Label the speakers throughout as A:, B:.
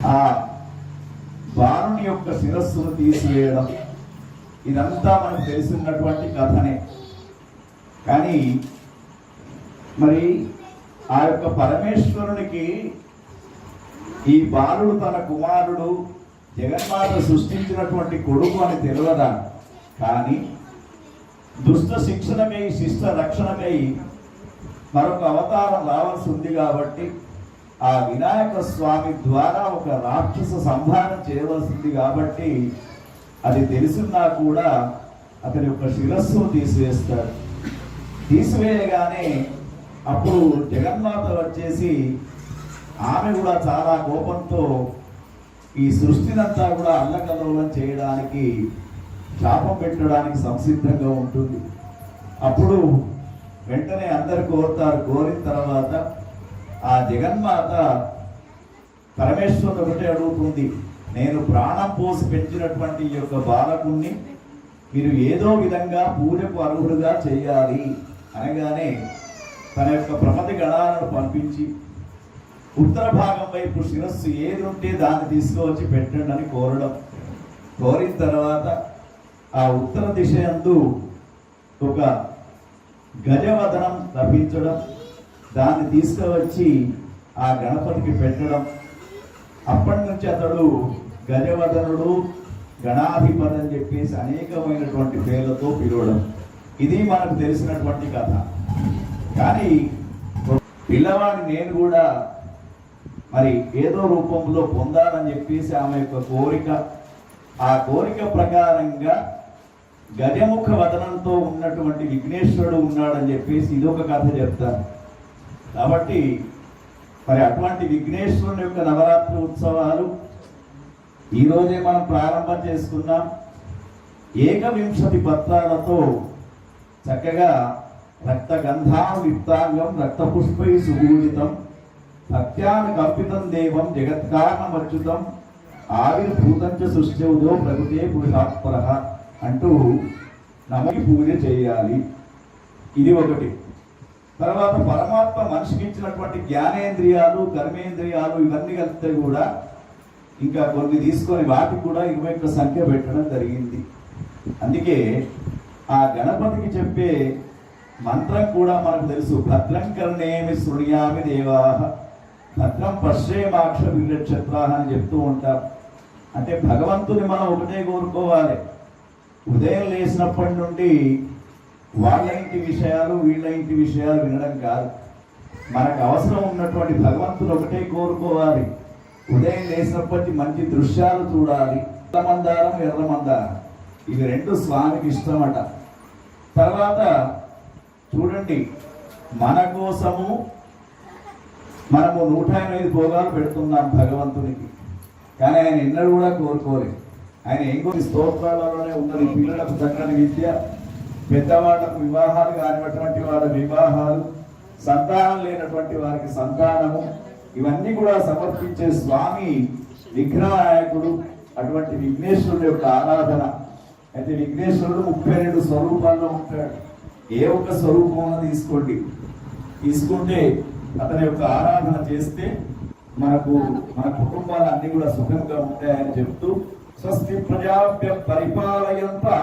A: ఆ బాణుని యొక్క శిరస్సును తీసివేయడం ఇదంతా మనకు తెలిసినటువంటి కథనే. కానీ మరి ఆ యొక్క పరమేశ్వరునికి ఈ బాలుడు తన కుమారుడు జగన్మాత సృష్టించినటువంటి కొడుకు అని తెలియదా కానీ దుష్ట శిక్షణమై శిష్ట రక్షణమై మరొక అవతారం రావాల్సి ఉంది కాబట్టి ఆ వినాయక స్వామి ద్వారా ఒక రాక్షస సంహారం చేయవలసింది కాబట్టి అది తెలిసినా కూడా అతని యొక్క శిరస్సును తీసివేస్తాడు. తీసివేయగానే అప్పుడు జగన్మాత వచ్చేసి ఆమె కూడా చాలా కోపంతో ఈ సృష్టినంతా కూడా అల్లకల్లోలం చేయడానికి శాపం పెట్టడానికి సంసిద్ధంగా ఉంటుంది. అప్పుడు వెంటనే అందరు కోరుతారు. కోరిన తర్వాత ఆ జగన్మాత పరమేశ్వరుడు ఒకటే అడుగుతుంది నేను ప్రాణం పోసి పెంచినటువంటి ఈ యొక్క బాలకుణ్ణి మీరు ఏదో విధంగా పూజకు అర్హుడుగా చేయాలి అనగానే తన యొక్క ప్రమతి గణాలను పంపించి ఉత్తర భాగం వైపు శిరస్సు ఏది ఉంటే దాన్ని తీసుకువచ్చి పెట్టండి అని కోరడం. కోరిన తర్వాత ఆ ఉత్తర దిశ యందు ఒక గజవదనం లభించడం దాన్ని తీసుకువచ్చి ఆ గణపతికి పెట్టడం. అప్పటి నుంచి అతడు గజవదనుడు గణాధిపతి అని చెప్పేసి అనేకమైనటువంటి పేర్లతో పిలవడం. ఇది మనకు తెలిసినటువంటి కథ. కానీ పిల్లవాడిని నేను కూడా మరి ఏదో రూపంలో పొందాలని చెప్పేసి ఆమె యొక్క కోరిక ఆ కోరిక ప్రకారంగా గజముఖ వదనంతో ఉన్నటువంటి విఘ్నేశ్వరుడు ఉన్నాడని చెప్పేసి ఇదొక కథ చెప్తాను కాబట్టి మరి అటువంటి విఘ్నేశ్వరుని యొక్క నవరాత్రి ఉత్సవాలు ఈరోజే మనం ప్రారంభం చేసుకున్నాం ఏకవింశతి పత్రాలతో చక్కగా రక్త గంధాం విత్తాంగం రక్త పుష్పై సుగూజితం సత్యాన్ని కల్పితం దేవం జగత్కారణమచ్యుతం ఆవిర్భూతం చ సృష్టివుదో ప్రకృతే పురుషాత్పర అంటూ నమకి పూజ చేయాలి. ఇది ఒకటి. తర్వాత పరమాత్మ మనిషికి ఇచ్చినటువంటి జ్ఞానేంద్రియాలు కర్మేంద్రియాలు ఇవన్నీ కలిపితే కూడా ఇంకా కొన్ని తీసుకొని వాటికి కూడా ఇరవై ఒక్క సంఖ్య పెట్టడం జరిగింది. అందుకే ఆ గణపతికి చెప్పే మంత్రం కూడా మనకు తెలుసు. భద్రం కర్ణేమి శృణ్యామి దేవా భద్రం పశ్చేమాక్ష వినక్షత్రా అని చెప్తూ ఉంటారు అంటే భగవంతుని మనం ఒకటే కోరుకోవాలి. ఉదయం లేచినప్పటి నుండి వాళ్ళ ఇంటి విషయాలు వీళ్ళ ఇంటి విషయాలు వినడం కాదు. మనకు అవసరం ఉన్నటువంటి భగవంతుడు ఒకటే కోరుకోవాలి. ఉదయం లేచినప్పటి మంచి దృశ్యాలు చూడాలి. ఎర్రమందారం ఎర్రమందారం. ఇవి రెండు స్వామికి ఇష్టమట. తర్వాత చూడండి మన కోసము మనము నూట ఎనిమిది భోగాలు పెడుతున్నాం భగవంతునికి. కానీ ఆయన ఎన్నడూ కూడా కోరుకోలేదు. ఆయన ఏం కోరి స్తోత్రాలలోనే ఉన్నది పిల్లలకు చక్కని విద్య. పెద్దవాళ్ళకు వివాహాలు కానినటువంటి వాళ్ళ వివాహాలు సంతానం లేనటువంటి వారికి సంతానము ఇవన్నీ కూడా సమర్పించే స్వామి విఘ్ననాయకుడు అటువంటి విఘ్నేశ్వరుడు యొక్క ఆరాధన. అయితే విఘ్నేశ్వరుడు ముప్పై రెండు స్వరూపాల్లో ఉంటాడు. ఏ ఒక్క స్వరూపం తీసుకోండి. తీసుకుంటే అతని యొక్క ఆరాధన చేస్తే మనకు మన కుటుంబాలు అన్ని కూడా సుఖంగా ఉంటాయని చెప్తూ స్వస్తి ప్రజాభ్య పరిపాలయంతా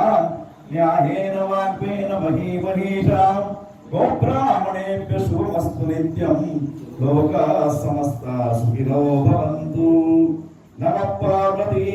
A: న్యాయేన వాగ్వేన మహీమహీషాం గోబ్రాహ్మణేభ్య శుభమస్తు నిత్యం లోకా సమస్త సుఖినో భవంతు నమ పార్వతీ